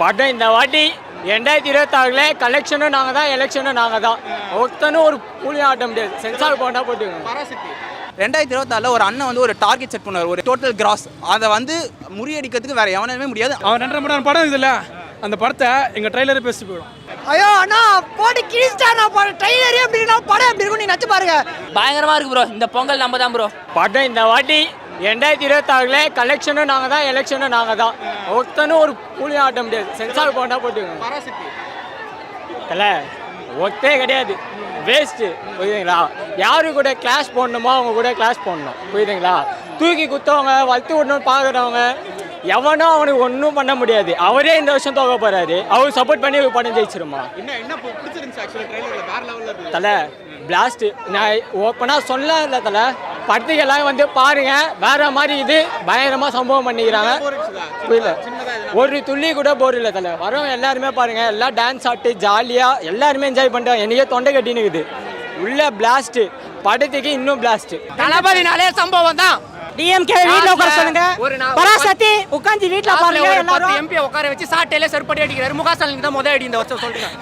படம் இந்த வாட்டி ரெண்டாயிரத்தி இருபத்தாறுல கலெக்ஷனும் நாங்கள் தான் எலெக்ஷனும் நாங்கள் தான். ஒருத்தனும் ஒரு கூலியும் ஆட்ட முடியாது. சென்சார் போட்டா போட்டுக்கோங்க. ரெண்டாயிரத்தி இருபத்தாறில் ஒரு அண்ணன் வந்து ஒரு டார்கெட் செட் பண்ணார் ஒரு டோட்டல் கிராஸ் அதை வந்து முறியடிக்கிறதுக்கு வேற எவனாலுமே முடியாது. அவன் ரெண்டரை மணி நேரம் படம் இருக்குதுல்ல அந்த படத்தை எங்கள் ட்ரைலரே பேசிட்டு போயிடும். ஐயோ அண்ணா போட்டு கிழிச்சிட்டாண்ணா படம் ட்ரெய்லரே இருக்கா படம் எப்படி இருக்கும் நீ நச்சு பாருங்க. பயங்கரமா இருக்கு ப்ரோ இந்த பொங்கல் நம்ம தான் ப்ரோ படம் இந்த வாட்டி ரெண்டாயிரத்தி இருபத்தாறுல கலெக்ஷனும் நாங்கள் தான் எலெக்ஷனும் நாங்கள் தான் ஒருத்தனும் ஒரு கூலியும் ஆட்ட முடியாது. சென்சார் போட்டா போட்டுக்கோங்க. இல்ல ஒத்தே கிடையாது. வேஸ்ட்டு புரியுதுங்களா? யாரு கூட கிளாஸ் போடணுமோ அவங்க கூட கிளாஸ் போடணும். புரியுதுங்களா? தூக்கி குத்தவங்க வளர்த்து விடணும்னு பார்க்குறவங்க எவனும் அவனுக்கு ஒன்றும் பண்ண முடியாது. அவரே இந்த வருஷம் தோக்க போறாரு. அவர் சப்போர்ட் பண்ணி இவர் படம் ஜெயிச்சிருமா? தலை பிளாஸ்ட் நான் ஓப்பனாக சொல்ல இல்லை தலை. படத்துக்கு எல்லாம் வந்து பாருங்க. வேற மாதிரி இது பயங்கரமாக சம்பவம் பண்ணிக்கிறாங்க. புரியல. ஒரு துள்ளி கூட போர் இல்லை தலை. வரவங்க எல்லாருமே பாருங்க. எல்லாம் டான்ஸ் ஆட்டு ஜாலியாக எல்லாருமே என்ஜாய் பண்ணுறாங்க என்னைக்கே தொண்டை கட்டினுக்குது. உள்ள பிளாஸ்ட் படத்துக்கு இன்னும் பிளாஸ்ட் தளபதினாலே சம்பவம் தான். டிஎம்கே வீட்ல உட்கார சொல்லுங்க. பராசக்தி உட்காந்து வீட்ல பாருங்க எல்லாரும். எம்பி உட்கார வச்சு சாட்டையில செருப்படி அடிக்கிறாரு. முக ஸ்டாலின் தான் முதல் அடி இந்த வருஷம் சொல்றேன்.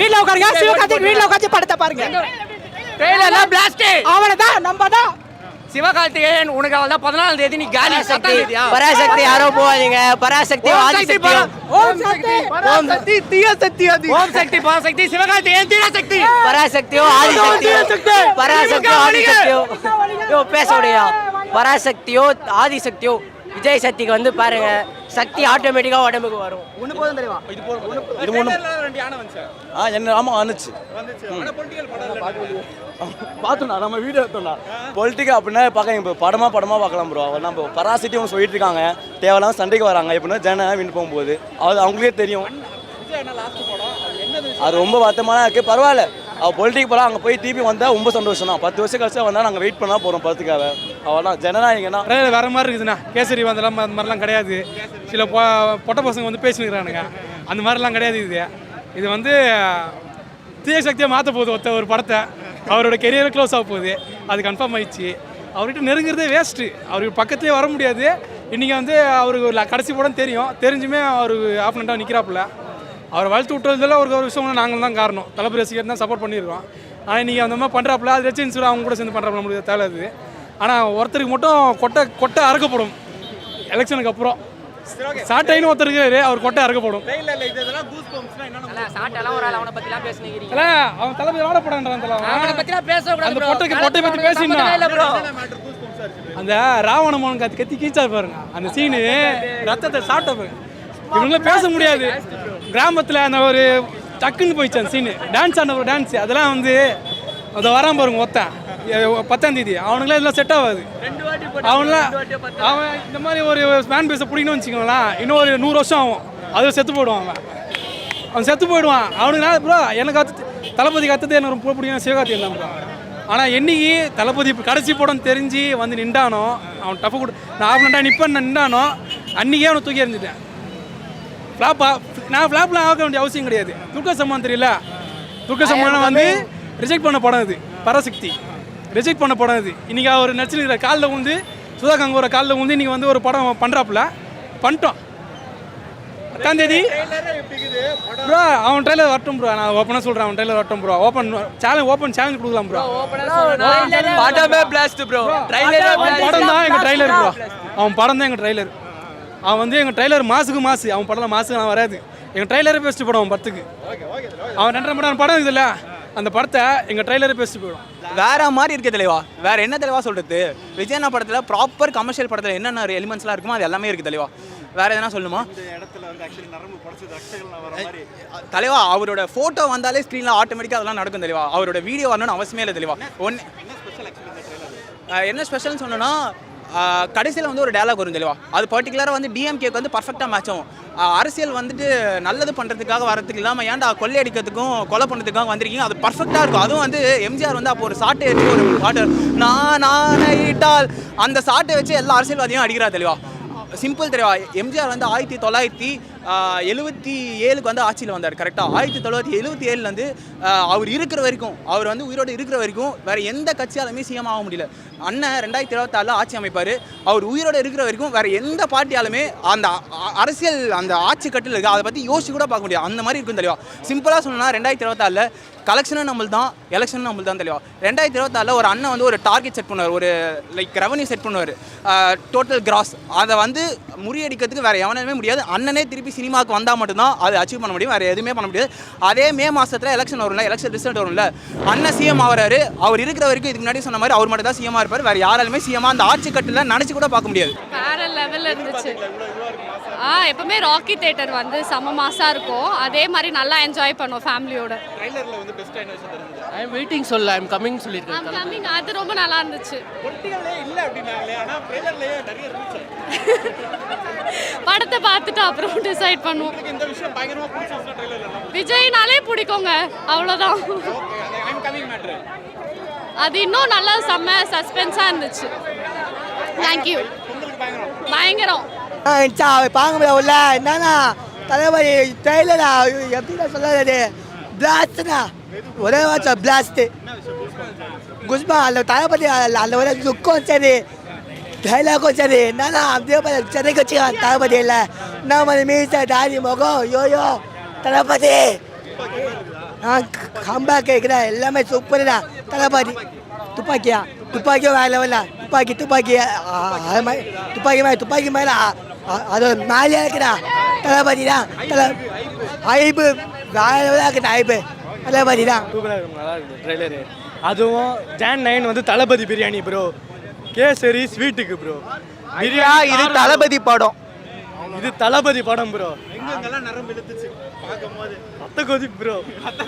வீட்ல உட்காருங்க. சிவகார்த்திக் வீட்ல உட்காந்து படத்தை பாருங்க. ட்ரெயிலர்ல பிளாஸ்ட் அவனதான் நம்ம தான் சிவகார்த்திகேயன் உனக்கு அவள் தான் பதினாலாம் தேதி நீ காலி. தேதியா பராசக்தி யாரோ போவாதீங்க பராசக்தி ஆதி சக்தி ஓம் சக்தி ஓம் சக்தி. தீய சக்தி அது ஓம் சக்தி. பராசக்தி சிவகார்த்திகேயன் தீர சக்தி. பராசக்தியோ ஆதி சக்தியோ பராசக்தியோ ஆதி சக்தியோ யோ பேச முடியா பராசக்தியோ ஆதி சக்தியோ. விஜய் சக்திக்கு வந்து பாருங்க சக்தி ஆட்டோமேட்டிக்கா உடம்புக்கு வரும். இது ஒன்று ஆ என்ன ஆமாம் வந்துச்சு. பார்த்தோம்ண்ணா நம்ம வீடியோ எடுத்தோம்ண்ணா பொலிட்டிக்கா அப்படின்னா பார்க்க இப்போ படமா படமா பார்க்கலாம் ப்ரோ நம்ம பராசிட்டி அவங்க சொல்லிட்டு இருக்காங்க. தேவையில்லாம சண்டைக்கு வராங்க. எப்படின்னா ஜன வின் போகும்போது. அது அவங்களுக்கே தெரியும். அது ரொம்ப வருத்தமான இருக்கு. பரவாயில்ல. அவள் பொலிட்டிக் போகலாம் அங்கே போய் திருப்பி வந்தால் ரொம்ப சந்தோஷம் தான் பத்து வருஷம் கழிச்சா வந்தால் நாங்கள் வெயிட் பண்ணால் போகிறோம் பத்துக்காக அவ்வளோதான் ஜனநாயகனா ட்ரைலர் வேற மாதிரி இருக்குதுண்ணா. கேசரி வந்தெல்லாம் அந்த மாதிரிலாம் கிடையாது. சில பொ பொட்ட பசங்க வந்து பேசினுக்கிறானுங்க. அந்த மாதிரிலாம் கிடையாது இது. இது வந்து தீய சக்தியை மாற்ற போகுது ஒருத்த ஒரு படத்தை. அவரோட கெரியர் க்ளோஸ் ஆக போகுது. அது கன்ஃபார்ம் ஆயிடுச்சு. அவர்கிட்ட நெருங்குறதே வேஸ்ட்டு அவருக்கு பக்கத்துலேயே வர முடியாது. இன்றைக்கி வந்து அவருக்கு கடைசி படம் தெரியும். தெரிஞ்சுமே அவர் ஆப்னண்ட்டாக நிற்கிறாப்புல அவரை வளர்த்து விட்டதில் ஒரு ஒரு விஷயம் நாங்கள் தான் காரணம். தளபதி ரசிகர் தான் சப்போர்ட் பண்ணியிருக்கோம். ஆனால் இன்றைக்கி அந்த மாதிரி பண்ணுறாப்புல அது வச்சு இன்சூர் அவங்க கூட சேர்ந்து பண்ணுறாப்புல நம்மளுக்கு தேவை அது. ஆனால் ஒருத்தருக்கு மட்டும் கொட்டை கொட்டை அறுக்கப்படும். எலெக்ஷனுக்கு அப்புறம். சாட்டைன்னு ஒருத்தர் இருக்காரு அவர் கொட்டை அறுக்கப்படும். இல்லை அவன் தளபதி பத்திலாம் பேசக்கூடாது அந்த bro. பொட்டைக்கு பொட்டை பத்தி பேசினா. அந்த ராவண மோகன் கத்தி கத்தி கீச்சா பாருங்க. அந்த சீனு ரத்தத்தை சாப்பிட்ட பாருங்க. இவங்களாம் பேச முடியாது. கிராமத்தில் அந்த ஒரு டக்குன்னு போயிடுச்சு அந்த சீனு டான்ஸ் ஆன ஒரு டான்ஸ் அதெல்லாம் வந்து அதை வராம பாருங்க ஒருத்தன் எ- பத்தாம் தேதி. அவனுங்களாம் இதெல்லாம் செட் ஆகாது. அவன்லாம் அவன் இந்த மாதிரி ஒரு ஃபேன் பேஸை பிடிக்கணும்னு வச்சுக்கோங்களேன் இன்னும் ஒரு நூறு வருஷம் ஆகும். அதில் செத்து போயிடுவான் அவன். அவன் செத்து போயிடுவான். அவனுக்கு ப்ரோ எனக்கு அத்து தளபதி கத்தது எனக்கு ரொம்ப பிடிக்கும். சிவகார்த்திகேயன் தான் ப்ரோ ஆனால் என்னைக்கு தளபதி கடைசி படம் தெரிஞ்சு வந்து நின்றானோ அவன் டஃப் கொடு நான் ஆஃப்லண்டாக நிற்பேன் நின்றானோ அன்றைக்கே அவனை தூக்கி எறிஞ்சிட்டேன். ஃப்ளாப்பா நான் ஃப்ளாப்லாம் ஆக வேண்டிய அவசியம் கிடையாது. துர்கா சம்மான் தெரியல? துர்கா சம்மான் வந்து ரிஜெக்ட் பண்ண படம் இது பராசக்தி. ரிஜெக்ட் பண்ண படம் இது இன்றைக்கி அவர் நடிச்சிருக்கிற காலில் வந்து சுதா கங்கோர காலில் வந்து இன்றைக்கி வந்து ஒரு படம் பண்ணுறாப்புல பண்ணிட்டோம். பத்தாம் தேதி ப்ரோ அவன் ட்ரைலர் வரட்டும் ப்ரோ நான் ஓப்பனாக சொல்கிறேன் அவன் ட்ரைலர் வரட்டும் bro open challenge open challenge கொடுக்கலாம் ப்ரோ படமே பிளாஸ்ட் ப்ரோ படம் தான் எங்கள் ட்ரைலர் ப்ரோ அவன் படம் தான் எங்கள் ட்ரைலர் அவன் வந்து எங்கள் ட்ரைலர் மாசுக்கு மாசு. அவன் படம் மாசுக்கு நான் வராது. எங்கள் ட்ரைலரே பெஸ்ட் படம் அவன் படத்துக்கு. அவன் ரெண்டரை மணி நேரம் படம் இருக்குதுல்ல அந்த படத்தை எங்கள் ட்ரைலரே பெஸ்ட் போயிடும். வேற மாதிரி இருக்கு தலைவா. வேற என்ன தலைவா சொல்றது? விஜயண்ணா படத்துல ப்ராப்பர் கமர்ஷியல் படத்துல என்னென்ன எலிமெண்ட்ஸ்லாம் இருக்குமோ அது எல்லாமே இருக்கு தலைவா. வேற எதனா சொல்லுமா தலைவா அவரோட போட்டோ வந்தாலே ஸ்க்ரீன்ல ஆட்டோமேட்டிக்கா அதெல்லாம் நடக்கும் தெளிவா அவரோட வீடியோ வரணும்னு அவசியமே இல்லை தெளிவா ஒன்று என்ன ஸ்பெஷல்னு சொன்னோன்னா கடைசியில் வந்து ஒரு டயலாக் வரும் தெளிவா அது பர்டிகுலராக வந்து டிஎம்கேக்கு வந்து பர்ஃபெக்டாக மேட்ச் ஆகும். அரசியல் வந்துட்டு நல்லது பண்ணுறதுக்காக வரதுக்கு இல்லாமல் ஏன்டா கொள்ளை அடிக்கிறதுக்கும் கொலை பண்ணுறதுக்காக வந்திருக்கீங்க? அது பர்ஃபெக்டாக இருக்கும். அதுவும் வந்து எம்ஜிஆர் வந்து அப்போ ஒரு சாட்டை வச்சு ஒரு பாட்டு நான் நானிட்டால் அந்த சாட்டை வச்சு எல்லா அரசியல்வாதியும் அடிக்கிறா தெளிவா சிம்பிள் தெளிவா எம்ஜிஆர் வந்து ஆயிரத்தி தொள்ளாயிரத்தி எழுபத்தி ஏழுக்கு வந்து ஆட்சியில் வந்தார் கரெக்டாக ஆயிரத்தி தொள்ளாயிரத்தி எழுபத்தி ஏழுலேருந்து அவர் இருக்கிற வரைக்கும் அவர் வந்து உயிரோடு இருக்கிற வரைக்கும் வேறு எந்த கட்சியாலுமே சிஎம் ஆக முடியல. அண்ணன் ரெண்டாயிரத்தி இருபத்தாறில் ஆட்சி அமைப்பார். அவர் உயிரோடு இருக்கிற வரைக்கும் வேறு எந்த பார்ட்டியாலுமே அந்த அரசியல் அந்த ஆட்சி கட்டில் இருக்குது அதை பற்றி யோசிச்சு கூட பார்க்க முடியாது. அந்த மாதிரி இருக்கும் தெளிவாக சிம்பிளாக சொல்லணும்னா ரெண்டாயிரத்தி இருபத்தாறில் கலெக்ஷனும் நம்மள் தான் எலெக்ஷனும் நம்மள் தான் தெளிவா ரெண்டாயிரத்தி இருபத்தாறில் ஒரு அண்ணன் வந்து ஒரு டார்கெட் செட் பண்ணுவார். ஒரு லைக் ரெவன்யூ செட் பண்ணுவார். டோட்டல் கிராஸ் அதை வந்து முறியடிக்கிறதுக்கு வேறு எவனாலுமே முடியாது. அண்ணனே திருப்பி சினிமாவுக்கு வந்தால் மட்டும்தான் அதை அச்சீவ் பண்ண முடியும். வேறு எதுவுமே பண்ண முடியாது. அதே மே மாதத்தில் எலெக்ஷன் வரும்ல எலெக்ஷன் ரிசல்ட் வரும்ல அண்ணன் சிஎம் ஆகிறாரு அவர் இருக்கிற வரைக்கும் இதுக்கு முன்னாடி சொன்ன மாதிரி அவர் மட்டும் தான் சிஎம்மாக இருப்பார். வேறு யாராலுமே சிஎம்மாக அந்த ஆட்சி கட்டில் நினச்சி கூட பார்க்க முடியாது. வேற லெவல்ல இருந்துச்சு. ஆ எப்பவுமே ராக்கி தேட்டர் வந்து செம மாசா இருக்கும். அதே மாதிரி நல்லா என்ஜாய் பண்ணுவோம் ஃபேமிலியோட ஐ எம் வெயிட்டிங் சொல்ல ஐ எம் கமிங் சொல்லியிருக்கேன் கம்மிங் அது ரொம்ப நல்லா இருந்துச்சு. படத்தை பார்த்துட்டு அப்புறம் டிசைட் பண்ணுவோம். விஜய்னாலே பிடிக்குங்க அவ்வளோதான் அது இன்னும் நல்லா செம்ம சஸ்பென்ஸாக இருந்துச்சு. தேங்க்யூ பயங்கரம். பார்க்க முடியாதுல்ல என்னண்ணா தளபதி ட்ரெயிலரா எப்படி சொல்லாது பிளாஸ்ட்ண்ணா ஒரே வாட்சா பிளாஸ்ட்டு குஷ்பா அந்த தளபதி அதில் அந்த ஒரு லுக்கும் சரி டைலாகும் சரி என்னன்னா அப்படியே சென்னைக்கு வச்சுக்கான் தளபதி இல்லை நான் மாதிரி மீச தாடி முகம் யோயோ தளபதி நான் கேட்குறேன் எல்லாமே சூப்பர்டா தளபதி துப்பாக்கியா துப்பாக்கியும் வேற லெவலில் துப்பாக்கி துப்பாக்கி அது மாதிரி துப்பாக்கி மேலே துப்பாக்கி மேலே அது மேலே இருக்குடா தளபதி தான் தலை ஐபு வேற லெவலாக இருக்குது ஐபு தளபதி தான் சூப்பராக இருக்கும் நல்லா இருக்குது ட்ரெய்லரு அதுவும் ஜான் நைன் வந்து தளபதி பிரியாணி ப்ரோ கேசரி ஸ்வீட்டுக்கு ப்ரோ பிரியாணி இது தளபதி படம். இது தளபதி படம் ப்ரோ ரத்த கொதி ப்ரோ ஃபைட்டு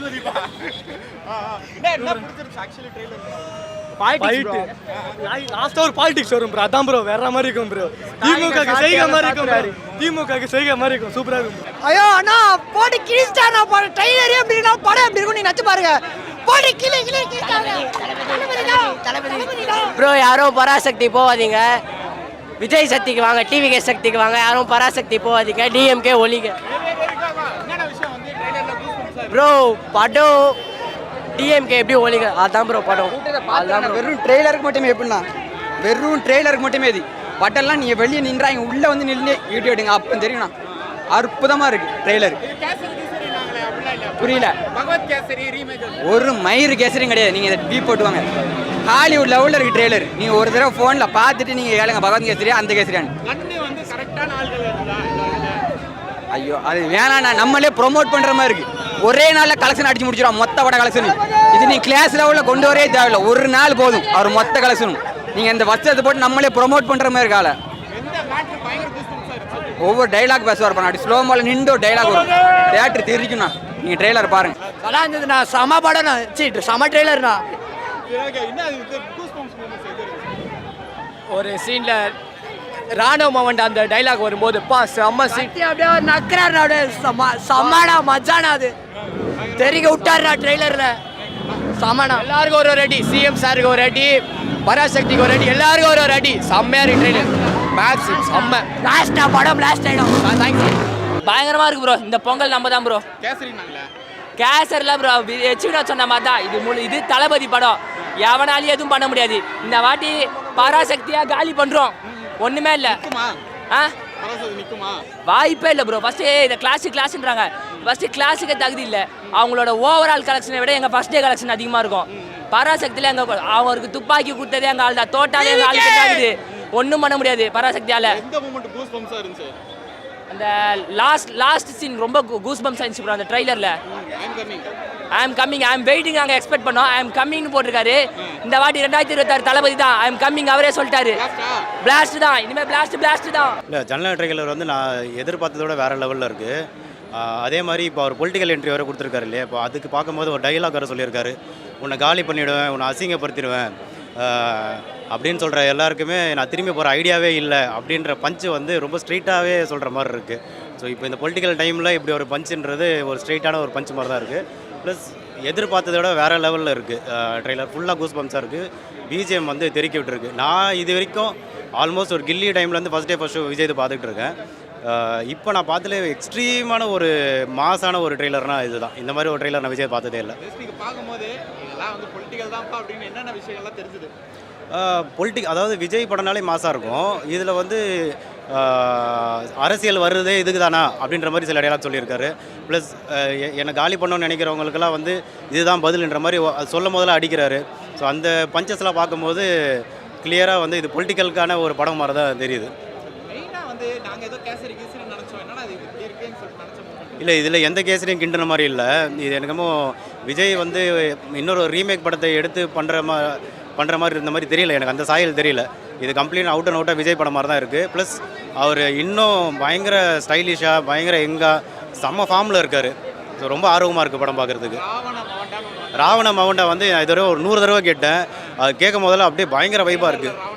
லாஸ்ட்டாக ஒரு பாலிடிக்ஸ் வரும் ப்ரோ அதான் ப்ரோ வேற மாதிரி இருக்கும் ப்ரோ திமுக செய்க மாதிரி இருக்கும். திமுக செய்க மாதிரி இருக்கும். சூப்பராக இருக்கும். ஐயோ அண்ணா போட்டு கிழிச்சிட்டாண்ணா படம் ட்ரெய்லரே எப்படி இருந்தாலும் படம் எப்படி இருக்கும் நீ நச்சு பாருங்க. போட்டு கிளி கிளி ப்ரோ யாரும் பராசக்தி போகாதீங்க விஜய் சக்திக்கு வாங்க டிவிகே சக்திக்கு வாங்க. யாரும் பராசக்தி போகாதீங்க டிஎம்கே ஒலிக ப்ரோ படம் டிஎம்கே எப்படி ஒலிக அதான் ப்ரோ படம். அதான் bro. வெறும் ட்ரெய்லருக்கு மட்டுமே எப்படின்னா வெறும் ட்ரெய்லருக்கு மட்டுமே இது. பட்டெல்லாம் நீங்கள் வெளியே நின்றாங்க உள்ளே வந்து நின்று வீடியோ எடுங்க. அப்போ தெரியும்ண்ணா அற்புதமாக இருக்கு ட்ரெய்லர் புரியல. ஒரு மயிறு கேசரியும் கிடையாது. நீங்கள் இதை டீப் போட்டுவாங்க. ஹாலிவுட் லெவலில் இருக்கு ட்ரெய்லர் நீங்கள் ஒரு தடவை ஃபோனில் பார்த்துட்டு நீங்கள் கேளுங்க. பகவத் கேசரியா அந்த கேசரியான்னு. ஐயோ அது வேணாண்ணா. நம்மளே ப்ரோமோட் பண்ணுற மாதிரி இருக்கு. ஒரே நாளில் கலெக்ஷன் அடிச்சு முடிச்சிடும் மொத்த பட கலெக்ஷன் இது நீ கிளாஸ் லெவலில் கொண்டு வரவே தேவையில்ல. ஒரு நாள் போதும். அவர் மொத்த கலெக்ஷனும் நீங்கள் இந்த வஸ்திரத்தை போட்டு நம்மளே ப்ரோமோட் பண்ணுற மாதிரி இருக்கால ஒவ்வொரு டைலாக் பேசுவார் பண்ண அப்படி ஸ்லோ மோல நின்று ஒரு டைலாக் வரும். தேட்டர் தெரிவிக்கும்ண்ணா நீங்கள் ட்ரெய்லர் பாருங்க. நல்லா இருந்ததுண்ணா செம படம்ண்ணா. சி செம ட்ரெய்லர்ண்ணா ஒரு சீனில் ராணுவ மவன் அந்த டைலாக் வரும்போது பா செம்ம சீன் அப்படியே ஒரு நக்கறாரு அப்படியே செம செம்மடா மஜானா அது. தெரிக்க விட்டாருண்ணா ட்ரெய்லரில். செமனா எல்லாருக்கும் ஒரு ஒரு அடி. சிஎம் சாருக்கு ஒரு அடி. பராசக்திக்கு ஒரு அடி. எல்லாருக்கும் ஒரு ஒரு அடி. செம்மையா இருக்கு ட்ரெயிலர். மேக்ஸ் செம்ம. லாஸ்டா படம் லாஸ்ட் ஆயிடும். தேங்க்ஸ் பயங்கரமா இருக்கு ப்ரோ இந்த பொங்கல் நம்ம தான் ப்ரோ கேசர்ல ப்ரோ எச்சுடா சொன்ன மாதிரி தான். இது முழு இது தளபதி படம். எவனாலையும் எதுவும் பண்ண முடியாது. இந்த வாட்டி பராசக்தியா காலி பண்றோம். ஒண்ணுமே இல்ல. ஆ? வாய்ப்பே இல்லை ப்ரோ ஃபர்ஸ்ட் இந்த கிளாசிக் கிளாஸ்ன்றாங்க ஃபர்ஸ்ட் கிளாஸுக்கு தகுதி இல்லை. அவங்களோட ஓவரால் கலெக்ஷனை விட எங்க ஃபர்ஸ்ட் டே கலெக்ஷன் அதிகமா இருக்கும். பராசக்தியில எங்க அவருக்கு துப்பாக்கி கொடுத்ததே எங்க ஆள் தான் தோட்டாலே எங்க ஆளுக்கு ஆகுது? ஒன்றும் பண்ண முடியாது பராசக்தியால. அந்த லாஸ்ட் லாஸ்ட் சீன் ரொம்ப கூஸ் பம்ஸ் ஆயிடுச்சு ப்ரோ அந்த ட்ரைலரில் I am coming I am waiting நாங்கள் எக்ஸ்பெக்ட் பண்ணோம். ஐ எம் கம்மிங்னு போட்டிருக்காரு. இந்த வாட்டி ரெண்டாயிரத்தி இருபத்தாறு தளபதி தான். ஐ எம் கம்மிங் அவரே சொல்லிட்டாரு. பிளாஸ்ட் தான். இனிமேல் பிளாஸ்ட் பிளாஸ்ட் தான். இல்லை ஜன்னல் ட்ரைலர் வந்து நான் எதிர்பார்த்ததோட வேறு லெவலில் இருக்குது அதே மாதிரி இப்போ அவர் பொலிட்டிக்கல் என்ட்ரி வேறு கொடுத்துருக்காரு இல்லையா? இப்போ அதுக்கு பார்க்கும்போது ஒரு டைலாக் வேறு சொல்லியிருக்காரு. உன்னை காலி பண்ணிவிடுவேன் உன்னை அசிங்கப்படுத்திடுவேன். அப்படின்னு சொல்கிற எல்லாருக்குமே நான் திரும்பி போகிற ஐடியாவே இல்லை. அப்படின்ற பஞ்சு வந்து ரொம்ப ஸ்ட்ரெயிட்டாகவே சொல்கிற மாதிரி இருக்குது ஸோ இப்போ இந்த பொலிட்டிக்கல் டைமில் இப்படி ஒரு பஞ்சுன்றது ஒரு ஸ்ட்ரெயிட்டான ஒரு பஞ்சு மாதிரி தான் இருக்குது ப்ளஸ் எதிர்பார்த்ததை விட வேறு லெவலில் இருக்குது ட்ரெய்லர் ஃபுல்லாக கூஸ் பம்ஸாக இருக்குது பிஜிஎம் வந்து தெருக்கி விட்டுருக்கு. நான் இது வரைக்கும் ஆல்மோஸ்ட் ஒரு கில்லி டைம்லேருந்து first day first show Vijay இது பார்த்துட்டு இருக்கேன். இப்போ நான் பார்த்ததுல எக்ஸ்ட்ரீமான ஒரு மாசான ஒரு ட்ரெய்லர்னா இதுதான். இந்த மாதிரி ஒரு ட்ரெய்லர் நான் விஜய் பார்த்ததே இல்லை. பார்க்கும்போது இதெல்லாம் வந்து பொலிட்டிக்கல் அப்படின்னு என்னென்ன விஷயங்கள்லாம் தெரிஞ்சுது? பொலிட்டிக் அதாவது விஜய் படம்னாலே மாசாக இருக்கும். இதில் வந்து அரசியல் வருதே இதுக்கு தானா அப்படின்ற மாதிரி சில இடையெல்லாம் சொல்லியிருக்காரு. ப்ளஸ் என்னை காலி பண்ணணும்னு நினைக்கிறவங்களுக்கெல்லாம் வந்து இதுதான் பதில்ன்ற மாதிரி சொல்லும் போதெல்லாம் அடிக்கிறாரு. ஸோ அந்த பஞ்சஸ்லாம் பார்க்கும்போது கிளியராக வந்து இது பொலிட்டிக்கலுக்கான ஒரு படம் மாதிரி தான் தெரியுது. இல்லை இதில் எந்த கேசரியும் கிண்டுன மாதிரி இல்லை. இது எனக்கமோ விஜய் வந்து இன்னொரு ரீமேக் படத்தை எடுத்து பண்ணுற மா பண்ணுற மாதிரி இருந்த மாதிரி தெரியல. எனக்கு அந்த சாயல் தெரியல. இது கம்ப்ளீட் அவுட் அண்ட் அவுட்டாக விஜய் படம் மாதிரி தான் இருக்குது ப்ளஸ் அவர் இன்னும் பயங்கர ஸ்டைலிஷாக பயங்கர எங்காக செம்ம ஃபார்மில் இருக்கார். ஸோ ரொம்ப ஆர்வமாக இருக்குது படம் பார்க்குறதுக்கு ராவண மவண்டா வந்து நான் இதுவரை ஒரு நூறு தடவை கேட்டேன். அது கேட்கும் போதெல்லாம் அப்படியே பயங்கர வைப்பாக இருக்குது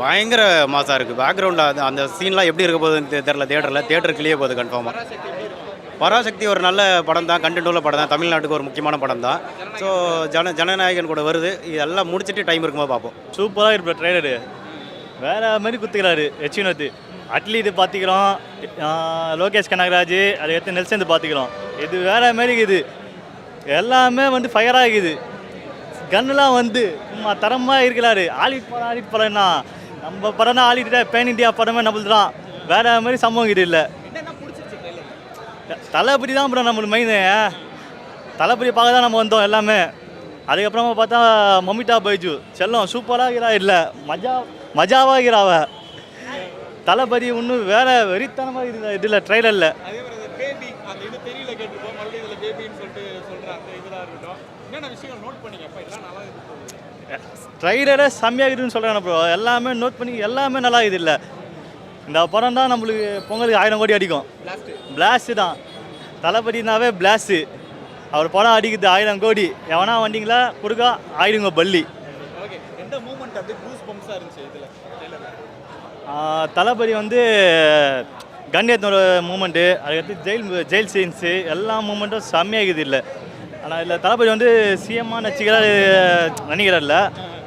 பயங்கர மாசாக இருக்குது பேக்ரவுண்டில் அந்த சீன்லாம் எப்படி இருக்க போகுதுன்னு தெரில தேட்டரில் தேட்டர் கிளியே போகுது கன்ஃபார்மாக பராசக்தி ஒரு நல்ல படம் தான். கண்டென்ட் உள்ள படம் தான். தமிழ்நாட்டுக்கு ஒரு முக்கியமான படம் தான். ஸோ ஜன ஜனநாயகன் கூட வருது. இதெல்லாம் முடிச்சுட்டு டைம் இருக்குமா பார்ப்போம். சூப்பராக இருப்பேன் ட்ரெய்லரு வேற மாதிரி குத்துக்கிறாரு எச்சினத்து அட்லி இது பார்த்துக்கிறோம் லோகேஷ் கனகராஜ் அதுக்கடுத்து நெல்சன் இது பார்த்துக்கிறோம் இது வேற மாதிரி இருக்குது. எல்லாமே வந்து ஃபயராக இருக்குது. கன்னுலாம் வந்து சும்மா தரமாக இருக்கிறாரு. ஆலிட் படம் ஆலிட் படம்னா. நம்ம படம்னா ஆலிட்டு பேன் இண்டியா படமே நம்மளுது தான் வேற மாதிரி சம்பவம் இது இல்லை. தளபதி தான் ப்ரோ நம்மளுக்கு மெயின் தளபதி பார்க்க தான் நம்ம வந்தோம் எல்லாமே. அதுக்கப்புறமா பார்த்தா மமிதா பைஜு. செல்லம் சூப்பராக இல்லை. மஜா மஜாவாக இருக்கிறாவ தளபதி இன்னும் வேற வெறித்தனமாக இருக்குது இதில் ட்ரெய்லரில் ட்ரைலரே செம்மையாக இருக்குதுன்னு சொல்கிறேன் ப்ரோ எல்லாமே நோட் பண்ணி எல்லாமே நல்லா இது இல்லை. இந்த படம் தான் நம்மளுக்கு பொங்கலுக்கு ஆயிரம் கோடி அடிக்கும். பிளாஸ்ட்டு தான். தளபதினாவே பிளாஸ்ட்டு அவர் படம் அடிக்குது ஆயிரம் கோடி. எவனா வண்டிங்களா கொடுக்கா ஆயிடுங்க பள்ளி ஓகே எந்த மூமெண்ட் அப்படியே பம்ப்ஸாக இருந்துச்சு இதில்? தளபதி வந்து கன் ஏற்றின மூமெண்ட்டு அதுக்கடுத்து ஜெயில் ஜெயில் சீன்ஸு எல்லா மூமெண்ட்டும் செம்மையாக இருக்குது இல்லை ஆனால் இதில் தளபதி வந்து சிஎம்மாக நடிச்சுக்கிறார் நினைக்கிறார்ல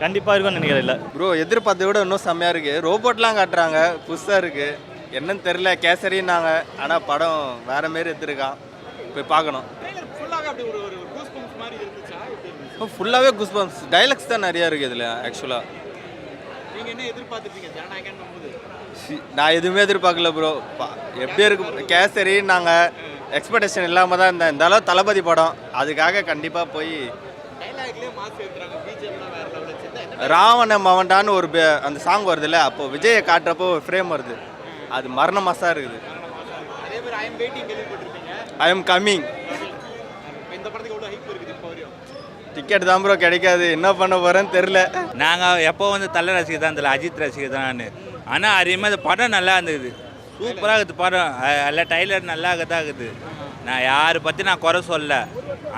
கண்டிப்பாக இருக்கும்னு நினைக்கிறேன் இல்லை? ப்ரோ எதிர்பார்த்த விட இன்னும் செம்மையாக இருக்குது ரோபோட்லாம் காட்டுறாங்க. புதுசாக இருக்குது என்னன்னு தெரில கேசரின்னாங்க. ஆனால் படம் வேற மாரி எடுத்திருக்கான் போய் பார்க்கணும். ஃபுல்லாகவே குஸ்பம்ஸ் டைலாக்ஸ் தான் நிறையா இருக்குது இதில் ஆக்சுவலாக நீங்கள் என்ன எதிர்பார்த்துருப்பீங்க? ஜனநாயகன் போது நான் எதுவுமே எதிர்பார்க்கல ப்ரோ எப்படி இருக்கு கேசரி நாங்கள் எக்ஸ்பெக்டேஷன் இல்லாமல் தான் இருந்தேன். அளவு தளபதி படம். அதுக்காக கண்டிப்பாக போய் ராவண மவன்டான்னு ஒரு அந்த சாங் வருதுல்ல அப்போ விஜயை காட்டுறப்போ ஒரு ஃப்ரேம் வருது. அது மரண மாசாக இருக்குது. ஐ எம் கம்மிங் இப்போ இந்த படத்துக்கு எவ்வளோ ஹைப் இருக்குது இப்போ வரையும் டிக்கெட் தான் ப்ரோ கிடைக்காது. என்ன பண்ண போகிறேன்னு தெரில நாங்கள் எப்போ வந்து தலை ரசிகர் தான் தெரியல. அஜித் ரசிகர் தான் நான் ஆனால் அதிகமாக அந்த படம் நல்லா இருந்தது. சூப்பராக இருக்குது படம். எல்லாம் டைலர் நல்லா தான் இருக்குது. நான் யாரை பற்றி நான் குறை சொல்ல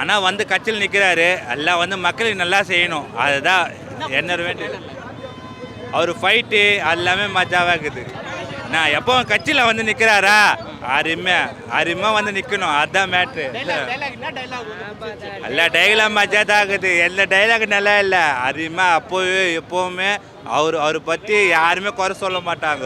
ஆனால் வந்து கட்சியில் நிற்கிறாரு எல்லாம் வந்து மக்களுக்கு நல்லா செய்யணும். அதுதான் என்ன வேண்டிய அவர் ஃபைட்டு எல்லாமே மஜாவாக இருக்குது. நான் எப்போ கட்சியில் வந்து நிற்கிறாரா அருமை அருமை வந்து நிற்கணும் அதுதான் மேட்ரு எல்லா டைலாக் மஜா தான் இருக்குது எல்லா டைலாக் நல்லா இல்லை. அருமை அப்போவே எப்போவுமே அவர் அவரை பற்றி யாருமே குறை சொல்ல மாட்டாங்க.